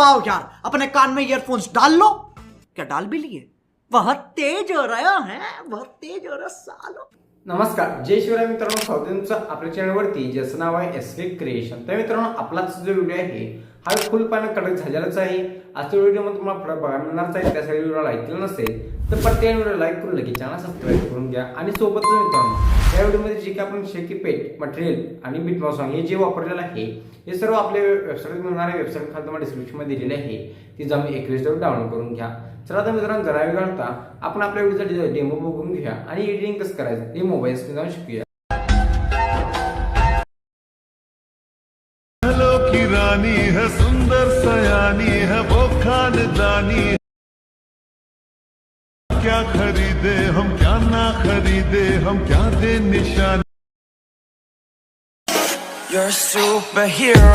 आओ यार अपने कान में ईयरफोन्स डाल लो। क्या डाल भी लिए? बहुत तेज हो रहा है बहुत तेज हो रहा सालो। नमस्कार जय शिवराय मित्रांनो स्वागत आहे तुमचं आपल्या चॅनलवरती ज्याचं नाव आहे एस क्रिएशन तर मित्रांनो आपलाच जो व्हिडिओ आहे हा फुल पानं कडक झालेलाच आहे. आजच्या व्हिडिओमध्ये तुम्हाला फरक बघायला मिळणारच आहे. त्यासाठी व्हिडिओ लाईक केलं नसेल तर प्रत्येक व्हिडिओ लाईक करून लगेच चॅनल सबस्क्राईब करून घ्या. आणि सोबतच मित्रांनो या व्हिडिओमध्ये जे काही आपण शेकी पेट मटेरियल आणि बिटमॉ सॉंग हे जे वापरलेलं आहे हे सर्व आपल्या वेबसाईट मिळणाऱ्या वेबसाईट खाली तुम्हाला डिस्क्रिप्शनमध्ये दिलेले आहे. ती जाऊन एकवीस डाउनलोड करून घ्या. चला तर मित्रांनो जरा वेळ घालता आपण आपल्या व्हिडिओचा डेमो बघून घेऊया आणि एडिटिंग कसं करायचं ते मोबाईल स्क्रीन जाऊन शिकूया. रानी है सुंदर सयानी है वो खानदानी क्या खरीदे हम क्या ना खरीदे हम क्या दे निशान? You're a superhero.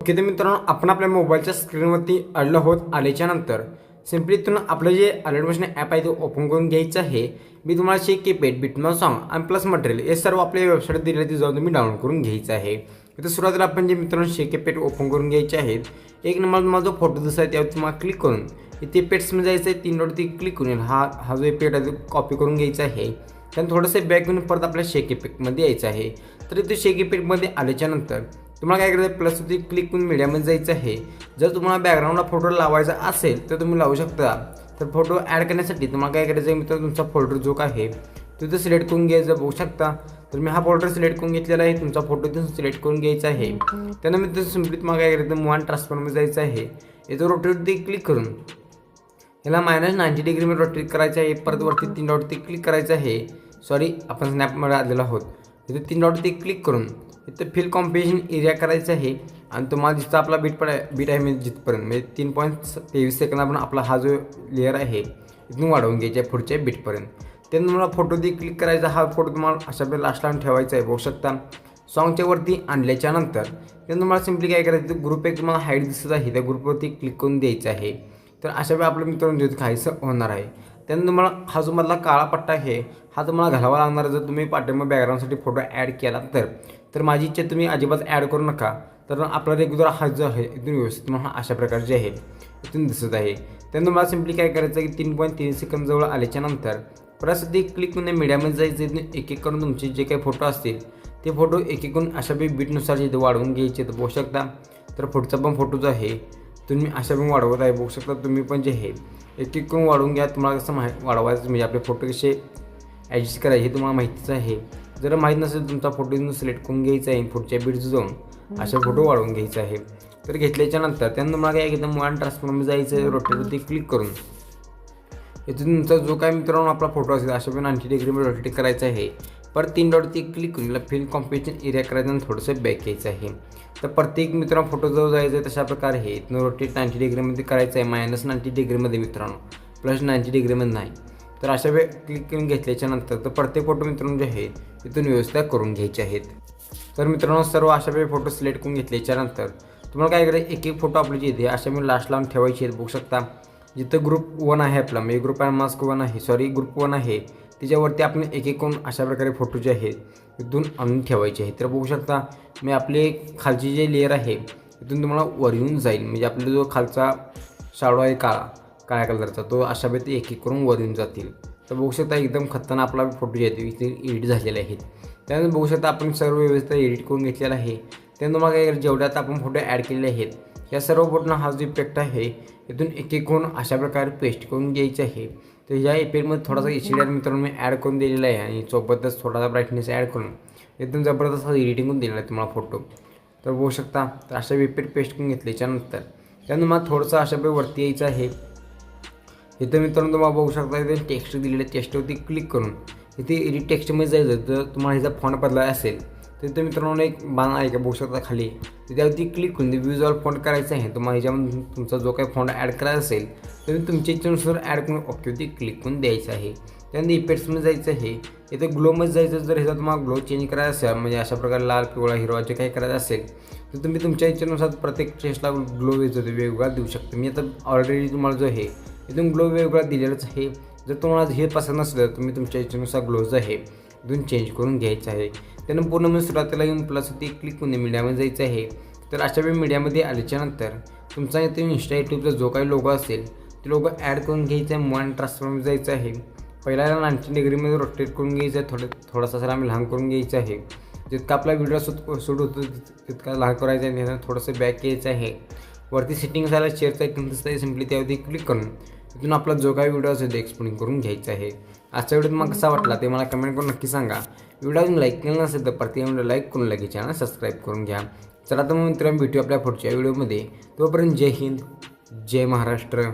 ओके तर मित्रांनो आपण आपल्या मोबाईलच्या स्क्रीनवरती अडलं होत आल्याच्यानंतर सिम्पली इथून आपलं जे अलर्ट मशीन ॲप आहे ते ओपन करून घ्यायचं आहे. मी तुम्हाला शेक कीपेड बिटमा सॉन्ग आणि प्लस मटेरियल हे सर्व आपल्या वेबसाईट दिले ते जाऊन तुम्ही डाउनलोड करून घ्यायचं आहे. इथं सुरुवातीला आपण जे मित्रांनो शेक कीपॅड ओपन करून घ्यायचे आहेत एक नंबर तुम्हाला जो फोटो दिसत आहे त्यावर तुम्हाला क्लिक करून इथे पेट्समध्ये जायचं आहे तीन डॉटवरती क्लिक करून हा हा जो पेट आहे तो कॉपी करून घ्यायचा आहे. त्यानंतर थोडंसं बॅक घेऊन परत आपल्या शेक इफेक्टमध्ये यायचं आहे. तर इथे शेक इफेक्टमध्ये आल्याच्यानंतर तुम्हाला काय करायचं प्लस वरती क्लिक करून मीडियामध्ये जायचं आहे. जर तुम्हाला बॅकग्राऊंडला फोटो लावायचा असेल तर तुम्ही लावू शकता. तर फोटो ॲड करण्यासाठी तुम्हाला काय करायचं आहे मित्र? तुमचा फोल्डर जो काय आहे तो इथं सिलेक्ट करून घ्यायचा बघू शकता. तर मी हा फोल्डर सिलेक्ट करून घेतलेला आहे. तुमचा फोटो इथून सिलेक्ट करून घ्यायचा आहे. त्यानंतर सिम्पली तुम्हाला काय करायचं मुवान ट्रान्सफरमध्ये जायचं आहे. इथं रोटेटवरती क्लिक करून. याला मायनस नाईन्टी डिग्रीमध्ये रोटेट करायचं आहे. परत वरती तीन डॉटवरती क्लिक करायचं आहे. सॉरी आपण स्नॅपमध्ये आलेलो आहोत. तिथे तीन डॉटवरती क्लिक करून. इथं फिल कॉम्पिटिशन एरिया करायचं आहे. आणि तुम्हाला जिथं आपला बीट पड बीट आहे म्हणजे जिथपर्यंत म्हणजे तीन पॉईंट तेवीस सेकंद आपण आपला हा जो लेअर आहे इथून वाढवून घ्यायचा आहे पुढच्या बीटपर्यंत त्यानंतर तुम्हाला फोटो दे क्लिक करायचा हा फोटो तुम्हाला अशा प्रकारे लास्टला ठेवायचा आहे बघू शकता. सॉंगच्या वरती आणल्याच्या नंतर त्यानंतर तुम्हाला सिम्पली काय करायचं ग्रुप एक तुम्हाला हाईट दिसत आहे त्या ग्रुपवरती क्लिक करून द्यायचं आहे. तर अशा वेळी आपलं मित्रांनो ज्योती काहीसं होणार आहे. त्यानंतर तुम्हाला हा जो मधला काळा पट्टा आहे हा तुम्हाला घालावा लागणार जर तुम्ही पाठिंबा बॅकग्राऊंडसाठी फोटो ॲड केला तर तर माझी इच्छा तुम्ही अजिबात ॲड करू नका. तर आपला रेग्युलर हा जो आहे इथून व्यवस्थित तुम्हाला अशा प्रकारचे आहे. इथून दिसत आहे. त्यानंतर मला सिम्पली काय करायचं की तीन पॉईंट तीन सेकंद जवळ आल्याच्यानंतर परत ते क्लिक करून मीडियामध्ये जायचं इथून एक एक करून तुमचे जे काही फोटो असतील ते फोटो एक एक करून अशा बी बीटनुसार इथे वाढवून घ्यायचे. तर बघू शकता. तर पुढचा पण फोटो जो आहे तुम्ही अशा पण वाढवत आहे बघू शकता तुम्ही पण जे आहे एक एक करून वाढवून घ्या तुम्हाला कसं माहि वाढवायचं म्हणजे आपले फोटो कसे ॲडजस्ट करायचे हे तुम्हाला माहितीच आहे. जर माहीत नसेल तुमचा फोटो सिलेक्ट करून घ्यायचा आहे पुढच्या बीडचं जाऊन अशा फोटो वाढवून घ्यायचा आहे. तर घेतल्याच्या नंतर त्यानंतर मला काय एकदम वन ट्रान्सफॉर्ममध्ये जायचं आहे रोटेटवरती क्लिक करून. इथून तुमचा जो काय मित्रांनो आपला फोटो असेल अशा पण नाईन्टी डिग्रीमध्ये रोटेट करायचा आहे. परत तीन डॉटवरती क्लिक करून फिल कॉम्पिटिशन एरिया करायचं आणि थोडंसं बॅक यायचं आहे. तर प्रत्येक मित्रांनो फोटो जवळ जायचं आहे तशा प्रकारे हे इथनं रोटेट नाईन्टी डिग्रीमध्ये करायचं आहे. मायनस नाईन्टी डिग्रीमध्ये मित्रांनो. प्लस नाईन्टी डिग्रीमध्ये नाही. तर अशा वेळ क्लिक करून घेतल्याच्या नंतर तर प्रत्येक फोटो मित्रांनो जे आहे तिथून व्यवस्था करून घ्यायचे आहेत. तर मित्रांनो सर्व अशा वेळी फोटो सिलेक्ट करून घेतल्याच्या नंतर तुम्हाला काय करायचं एक एक फोटो आपले जे इथे अशा मी लास्ट लावून ठेवायचे आहेत. बघू शकता जिथं ग्रुप वन आहे आपला म्हणजे ग्रुप अँड मास्क वन आहे सॉरी ग्रुप वन आहे. त्याच्यावरती आपण एक एक करून अशा प्रकारे फोटो जे आहेत इथून आणून ठेवायचे आहेत. तर बघू शकता मी आपले खालची जे लेअर आहे इथून तुम्हाला वर येऊन जाईल. म्हणजे आपला जो खालचा शाडो आहे काळा काळ्या कलरचा तो अशा वेळी एक एक करून वर येऊन जातील. तर बघू शकता एकदम खतरनाक आपला फोटो जे आहेत इथे एडिट झालेले आहेत. त्यानंतर बघू शकता आपण सर्व व्यवस्था एडिट करून घेतलेला आहे. त्यानंतर तुम्हाला जेवढ्यात आपण फोटो ॲड केलेले आहेत या सर्व फोटोना हा जो इफेक्ट आहे इथून एक एक करून अशा प्रकारे पेस्ट करून घ्यायचे आहे. तर या इफेक्टमध्ये थोडासा आर मित्रांनो मी ॲड करून दिलेला आहे आणि सोबतच थोडासा ब्राईटनेस ॲड करून एकदम जबरदस्त एडिटिंग करून दिलेला आहे तुम्हाला फोटो तर बघू शकता तर अशा इफेक्ट पेस्ट करून घेतल्याच्यानंतर त्यानंतर मला थोडंसं अशा वेळी वरती यायचं आहे. इथं मित्रांनो तुम्हाला बघू शकता इथे टेक्स्ट दिलेलं टेक्स्टवरती क्लिक करून इथे एडिट टेक्स्टमध्ये जायचं तर तुम्हाला ह्याचा फॉन्ट बदलाय असेल तर मित्रांनो एक बाण आहे का बघू शकता खाली. तर त्यावरती क्लिक करून व्हिज्युअल फॉन्ट करायचं आहे. तुम्हाला ह्याच्यामध्ये तुमचा जो काही फॉन्ट ॲड करायचा असेल तर तुम्ही तुमच्या इच्छेनुसार ॲड करून ओकेवरती क्लिक करून द्यायचं आहे. त्यानंतर इफेक्ट्समध्ये जायचं आहे. इथं ग्लोमध्ये जायचं जर ह्याचा तुम्हाला ग्लो चेंज करायचा असेल म्हणजे अशा प्रकारे लाल पिवळा हिरवा जे काही करायचं असेल तर तुम्ही तुमच्या इच्छेनुसार प्रत्येक टेस्टला ग्लो वेगवेगळा देऊ शकता. मी आता ऑलरेडी तुम्हाला जो आहे इथून ग्लो वेगवेगळा दिलेलाच आहे. जर तुम्हाला हे पसंत नसलं तर तुम्ही तुमच्या इच्छेनुसार ग्लोज आहे इथून चेंज करून घ्यायचं आहे. त्यानं पूर्ण म्हणजे सुरुवातीला येऊन प्लस प्लसवरती क्लिक करून मीडियामध्ये जायचं आहे. तर अशा वेळी मीडियामध्ये आल्याच्यानंतर तुमचा इथे इंस्टा यूट्यूबचा जो काही लोगो असेल ते लोगो ॲड करून घ्यायचा आहे मन ट्रान्सफॉर्ममध्ये जायचं आहे. पहिल्याला नाईन्टी डिग्रीमध्ये रोटेट करून घ्यायचं आहे थोडं थोडासा सर आम्ही लहान करून घ्यायचं आहे. जितका आपला व्हिडिओ सुट शूट होतो तितका लहान करायचा आहे थोडंसं बॅक घ्यायचं आहे. वरती सेटिंग झाला शेअरचा एक दिसत आहे सिम्पली त्यावरती क्लिक करून. तिथून आपला जो काही व्हिडिओ असेल ते एक्सप्लेन करून घ्यायचा आहे. आजचा व्हिडिओ मग कसा वाटला ते मला कमेंट करून नक्की सांगा. व्हिडिओ अजून लाईक केलं नसेल तर प्रत्येक व्हिडिओ लाईक करून लगेच चॅनल सबस्क्राईब करून घ्या. चला तर मग मित्रांनो भेटू आपल्या पुढच्या व्हिडिओमध्ये तोपर्यंत जय हिंद जय महाराष्ट्र.